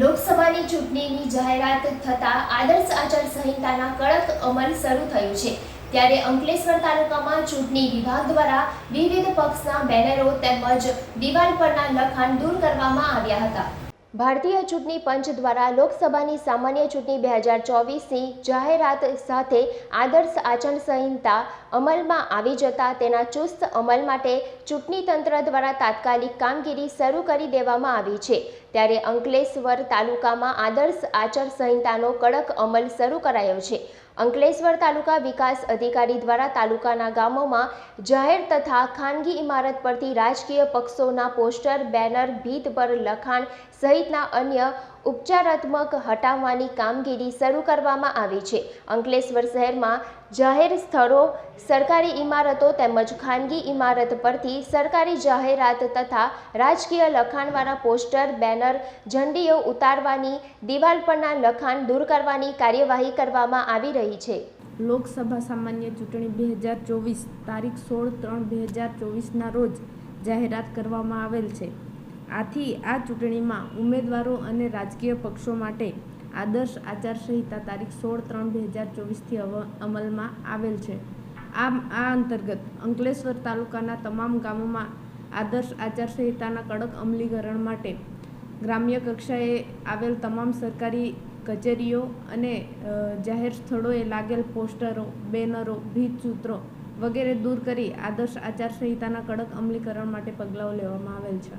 લોકસભાની ચૂંટણીની જાહેરાત થતાં આદર્શ આચાર સંહિતાના કડક અમલ શરૂ થયો છે. ત્યારે અંકલેશ્વર તાલુકામાં ચૂંટણી વિભાગ દ્વારા વિવિધ પક્ષના બેનરો તેમજ દિવાલ પરના લખાણ દૂર કરવામાં આવ્યા હતા. ભારતીય ચૂંટણી પંચ દ્વારા લોકસભાની સામાન્ય ચૂંટણી બે હજાર ચોવીસની જાહેરાત સાથે આદર્શ આચરણ સંહિતા અમલમાં આવી જતા તેના ચુસ્ત અમલ માટે ચૂંટણી તંત્ર દ્વારા તાત્કાલિક કામગીરી શરૂ કરી દેવામાં આવી છે. ત્યારે અંકલેશ્વર તાલુકામાં આદર્શ આચાર સંહિતાનો કડક અમલ શરૂ કરાયો છે. અંકલેશ્વર તાલુકા વિકાસ અધિકારી દ્વારા તાલુકાના ગામોમાં જાહેર તથા ખાનગી ઇમારત પરથી રાજકીય પક્ષોના પોસ્ટર, બેનર ભીત પર લખાણ સહિતના અન્ય ઉપચારાત્મક હટાવવાની કામગીરી શરૂ કરવામાં આવી છે. અંકલેશ્વર શહેરમાં જાહેર સ્થળો, સરકારી ઇમારતો તેમજ ખાનગી ઇમારત પરથી સરકારી જાહેરાત તથા રાજકીય લખાણવાળા પોસ્ટર, બેનર, ઝંડીઓ ઉતારવાની, દિવાલ પરના લખાણ દૂર કરવાની કાર્યવાહી કરવામાં આવી રહી છે. લોકસભા સામાન્ય ચૂંટણી બે હજાર ચોવીસ તારીખ સોળ ત્રણ બે હજાર ચોવીસના રોજ જાહેરાત કરવામાં આવેલ છે. આથી આ ચૂંટણીમાં ઉમેદવારો અને રાજકીય પક્ષો માટે આદર્શ આચારસંહિતા તારીખ સોળ ત્રણ બે હજાર ચોવીસથી અમલમાં આવેલ છે. આમ, આ અંતર્ગત અંકલેશ્વર તાલુકાના તમામ ગામોમાં આદર્શ આચારસંહિતાના કડક અમલીકરણ માટે ગ્રામ્ય કક્ષાએ આવેલ તમામ સરકારી કચેરીઓ અને જાહેર સ્થળોએ લાગેલ પોસ્ટરો, બેનરો, ભીતસૂત્રો વગેરે દૂર કરી આદર્શ આચારસંહિતાના કડક અમલીકરણ માટે પગલાંઓ લેવામાં આવેલ છે.